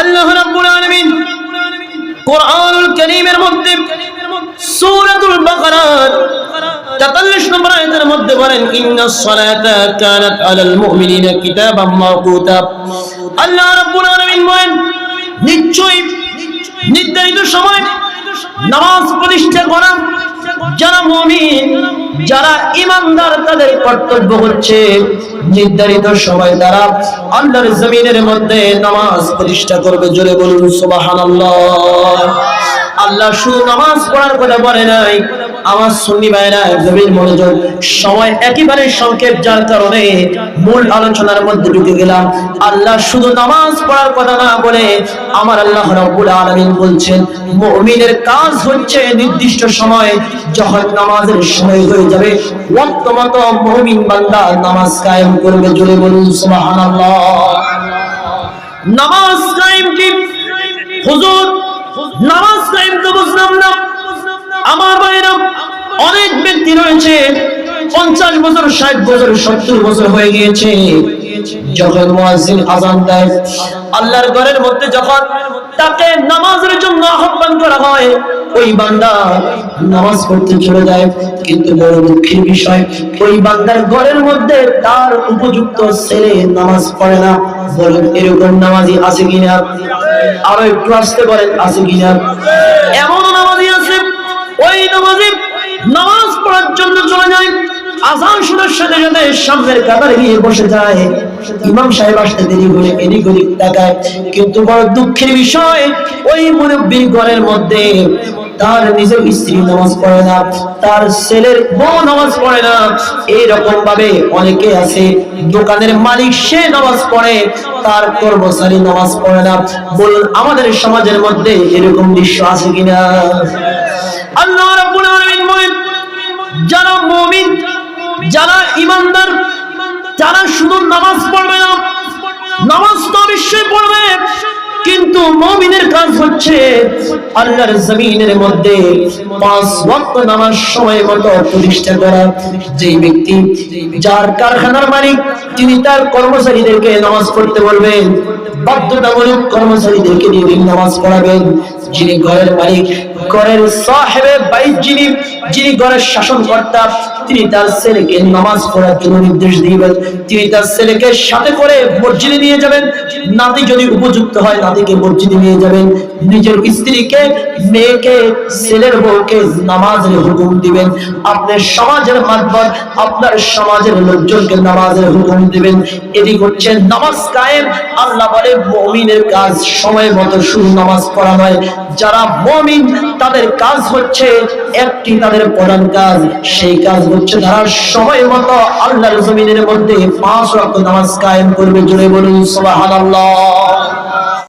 আল্লাহ রাব্বুল আলামিন কোরআনুল কারীমের মধ্যে সূরাতুল বাকারার 43 নম্বর আয়াতের মধ্যে বলেন ইন্নাস সালাতা কানাত আলাল মুমিনিনা কিতাবাম মাওকুতা আল্লাহ রাব্বুল আলামিন বলেন, নিশ্চয়ই নির্ধারিত সময় নামাজ প্রতিষ্ঠা করা যারা মমিন যারা ইমানদার তাদের কর্তব্য হচ্ছে নির্ধারিত সময় দ্বারা আল্লাহর জমিনের মধ্যে নামাজ প্রতিষ্ঠা করবে। জোরে বলুন, সুবহানাল্লাহ। আল্লাহ শুধু নামাজ পড়ার কথা বলে নাই আমার সুন্নি ভাইরা, গভীর মনোযোগ। সময় একেবারে সংক্ষেপ, যার কারণে মূল আলোচনার মধ্যে ঢুকে গেলাম। আল্লাহ শুধু নামাজ পড়ার কথা না বলে আমার আল্লাহ রাব্বুল আলামিন বলছেন, মুমিনের কাজ হচ্ছে নির্দিষ্ট সময় যখন নামাজের সময় হয়ে যাবে। ওয়াক্ত মুমিন বান্দা নামাজ কায়েম করবে, জোরে বলুন সুবহানাল্লাহ। নামাজ কায়েম কি? হুজুর, নামাজ কায়েম তো বুঝলাম না। ব্যক্তি রয়েছে। পঞ্চাশ বছর, ষাট বছর, সত্তর বছর হয়ে গিয়েছে। যখন মুয়াজ্জিন আজান দেয়, আল্লাহর ঘরের মধ্যে যখন তাকে নামাজের জন্য আহ্বান করা হয়, ওই বান্দা নামাজ পড়তে চলে যায়। কিন্তু বড় দুঃখের বিষয়, ওই বান্দার ঘরের মধ্যে তার উপযুক্ত ছেলে নামাজ পড়ে না। বলেন, এরকম নামাজি আছে কিনা? আরও একটু আসতে পারেন, আছে কিনা? এমন নামাজি আছে। ওই নামাজি নামাজ পড়ার জন্য চলে যায়, আজান শোনার সাথে সাথে সামনের কাতারে গিয়ে বসে যায়। ইমাম সাহেব আসতে দেরি করে এদিক ওদিক তাকায়। কিন্তু বড় দুঃখের বিষয়, ওই মুরব্বীর ঘরের মধ্যে তার নিজের স্ত্রী নামাজ পড়ে না, তার ছেলের বউ নামাজ পড়ে না। এইরকম ভাবে অনেকে আছে, দোকানের মালিক সে নামাজ পড়ে, তার কর্মচারী নামাজ পড়ে না। বলুন, আমাদের সমাজের মধ্যে এরকম দৃশ্য আছে কিনা? আল্লাহ রাব্বুল যারা মমিন, যারা ইমানদার যারা শুধু নামাজ পড়বে না, নামাজ তো অবশ্যই পড়বে, কিন্তু মমিনের কাজ হচ্ছে আল্লাহর জমিনের মধ্যে পাঁচ ওয়াক্ত নামাজ সময় মতো প্রতিষ্ঠা করা। যেই ব্যক্তি, যার কারখানার মালিক তিনি তার কর্মচারীদেরকে নামাজ পড়তে বলবেন, বাধ্যতামূলক কর্মচারীদেরকে তিনি নামাজ পড়াবেন। যিনি ঘরের মালিক, ঘরের সাহেবে বাইক যিনি যিনি ঘরের শাসনকর্তা, তিনি তার ছেলেকে নামাজ পড়ার জন্য নির্দেশ দিবেন। তিনি তার ছেলেকে সাথে করে মসজিদে নিয়ে যাবেন। নাতি যদি উপযুক্ত হয়, নাতিকে মসজিদে নিয়ে যাবেন। নিজের স্ত্রীকে, মেয়েকে, ছেলের বউকে নামাজের হুকুম দিবেন। আপনার সমাজের মারফত, আপনার সমাজের লোকজনকে নামাজের হুকুম দিবেন। এটি হচ্ছে নামাজ কায়েম। আল্লাহ বলে, মমিনের কাজ সময় মতো শুরু নামাজ পড়া যারা মমিন, তাদের কাজ হচ্ছে একটি তাদের প্রধান কাজ। সেই কাজ হচ্ছে তারা সময় মতো আল্লাহর জমিনের মধ্যে পাঁচ রক্ত নামাজ কায়েম করবে। জুড়ে বলুন, সুবহানাল্লাহ।